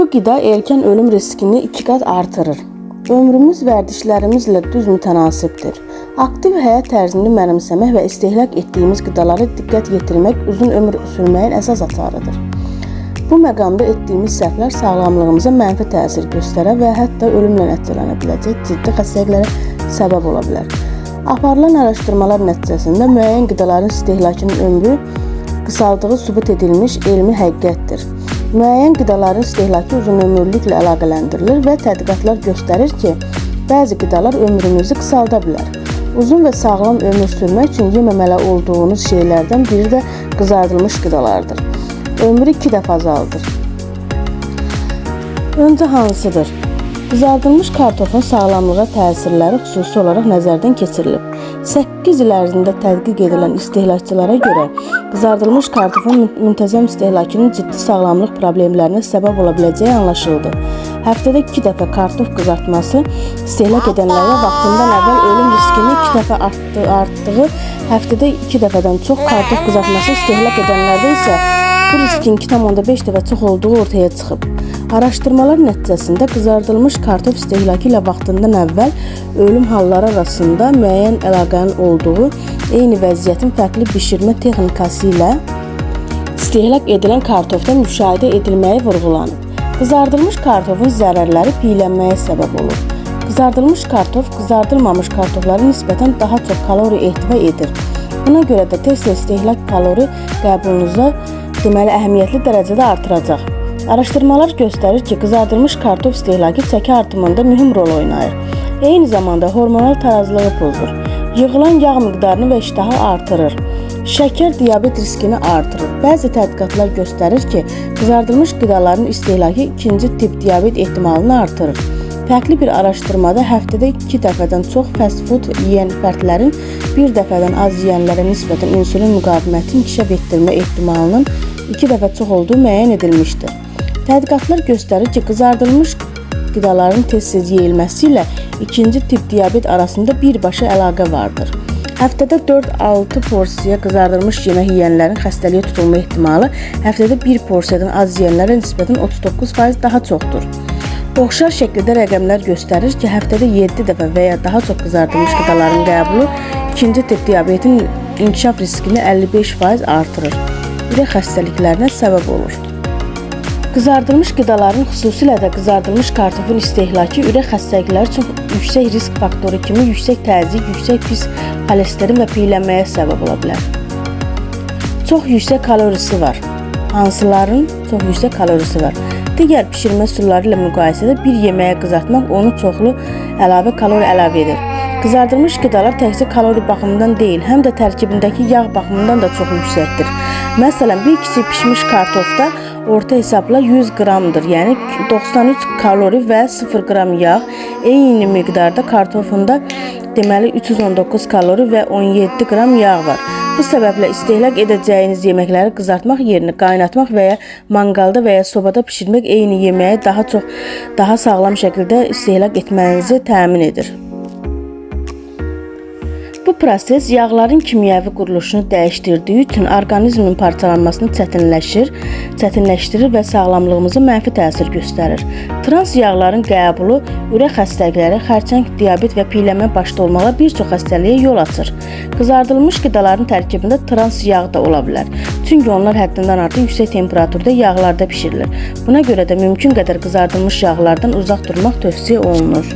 Bu qida erkən ölüm riskini 2 qat artırır. Ömrümüz vərdişlərimizlə düz mütənasibdir. Aktiv həyat tərzini mənimsəmək və istehlak etdiyimiz qidalara diqqət yetirmək uzun ömür sürməyin əsas açarıdır. Bu məqamda etdiyimiz səhvlər sağlamlığımıza mənfi təsir göstərə və hətta ölümlə nəticələnə biləcək ciddi xəstəliklərə səbəb ola bilər. Aparılan araşdırmalar nəticəsində müəyyən qidaların istehlakının ömrü qısaldığı sübut edilmiş elmi həqiqətdir. Müəyyən qidaların istehlakı uzunömürlüklə əlaqələndirilir və tədqiqatlar göstərir ki, bəzi qidalar ömrünüzü qısalda bilər. Uzun və sağlam ömür sürmək üçün yeməməli olduğunuz şeylərdən biri də qızardılmış qidalardır. Ömrü 2 dəfə azaldır. Öncə hansıdır? Qızardılmış kartofun sağlamlığa təsirləri xüsusi olaraq nəzərdən keçirilib. 8 il ərzində tədqiq edilən istehlakçılara görə qızardılmış kartofun mün- müntəzəm istehlakının ciddi sağlamlıq problemlərinə səbəb ola anlaşıldı. Həftədə 2 dəfə kartof qızartması istehlak edənlərdə vaxtından əvvəl ölüm riskini 2 dəfə artdığı, artdığı, həftədə 2 dəfədən çox kartof qızartması istehlak edənlərdə isə bu riskin 2,5 dəfə çox olduğu ortaya çıxıb. Araşdırmalar nəticəsində qızardılmış kartof istehlakı ilə vaxtından əvvəl ölüm halları arasında müəyyən əlaqənin olduğu, eyni vəziyyətin fərqli bişirmə texnikası ilə istehlak edilən kartofda müşahidə edilməyi vurğulanıb. Qızardılmış kartofun zərərləri piyələnməyə səbəb olur. Qızardılmış kartof qızardılmamış kartoflara nisbətən daha çox kalori ehtiva edir. Buna görə də tez-tez istehlak kalori qəbulunuza deməli əhəmiyyətli dərəcədə artıracaq. Araşdırmalar göstərir ki, qızardılmış kartof istehlakı çəki artımında mühüm rol oynayır. Eyni zamanda hormonal tarazlığı pozur. Yığılan yağ miqdarını və iştahı artırır. Şəkər diabet riskini artırır. Bəzi tədqiqatlar göstərir ki, qızardılmış qidaların istehlakı ikinci tip diabet ehtimalını artırır. Fərqli bir araşdırmada həftədə 2 dəfədən çox fast food yeyən fərdlərin bir dəfədən az yeyənlərə nisbətən insulin müqaviməti inkişaf etdirmə ehtimalının 2 dəfə çox olduğu müəyyən edilmişdir. Tədqiqatlar göstərir ki, qızardılmış qidaların tez-tez yeyilməsi ilə ikinci tip diabet arasında birbaşa əlaqə vardır. Həftədə 4-6 porsiya qızardılmış yemək yeyənlərin xəstəliyə tutulma ehtimalı həftədə 1 porsiyadan az yeyənlərə nisbətən 39% daha çoxdur. Oxşar şəkildə rəqəmlər göstərir ki, həftədə 7 dəfə və ya daha çox qızardılmış qidaların qəbulu ikinci tip diabetin inkişaf riskini 55% artırır. Ürək xəstəliklərinə səbəb olur. Qızardılmış qidaların, xüsusilə də qızardılmış kartofun istehlakı ürək xəstəlikləri üçün yüksək risk faktoru kimi yüksək təzyiq, yüksək pis xolesterin və piyələnməyə səbəb ola bilər. Çox yüksək kalorisi var. Hansıların çox yüksək kalorisi var? Digər bişirmə üsulları ilə müqayisədə bir yeməyə qızartmaq onu çoxlu əlavə kalori əlavə edir. Qızardılmış qidalar təkcə kalori baxımından deyil, həm də tərkibindəki yağ baxımından da çox yüksəkdir. Məsələn, bir kiçik pişmiş kartofda orta hesabla 100 qramdır, yəni 93 kalori və 0 qram yağ. Eyni miqdarda kartofunda deməli 319 kalori və 17 qram yağ var. Bu səbəblə istehlak edəcəyiniz yeməkləri qızartmaq yerinə qaynatmaq və ya manqalda və ya sobada bişirmək eyni yeməyi daha çox daha sağlam şəkildə istehlak etmənizi təmin edir. Bu proses yağların kimyəvi quruluşunu dəyişdirdiyi üçün orqanizmin parçalanmasını çətinləşir, çətinləşdirir və sağlamlığımıza mənfi təsir göstərir. Trans yağların qəbulu ürək xəstəlikləri, xərçəng, diabet və piyələnmə başda olmaqla bir çox xəstəliyə yol açır. Qızardılmış qidaların tərkibində trans yağ da ola bilər. Çünki onlar həddindən artıq yüksək temperaturda yağlarda bişirilir. Buna görə də mümkün qədər qızardılmış yağlardan uzaq durmaq tövsiyə olunur.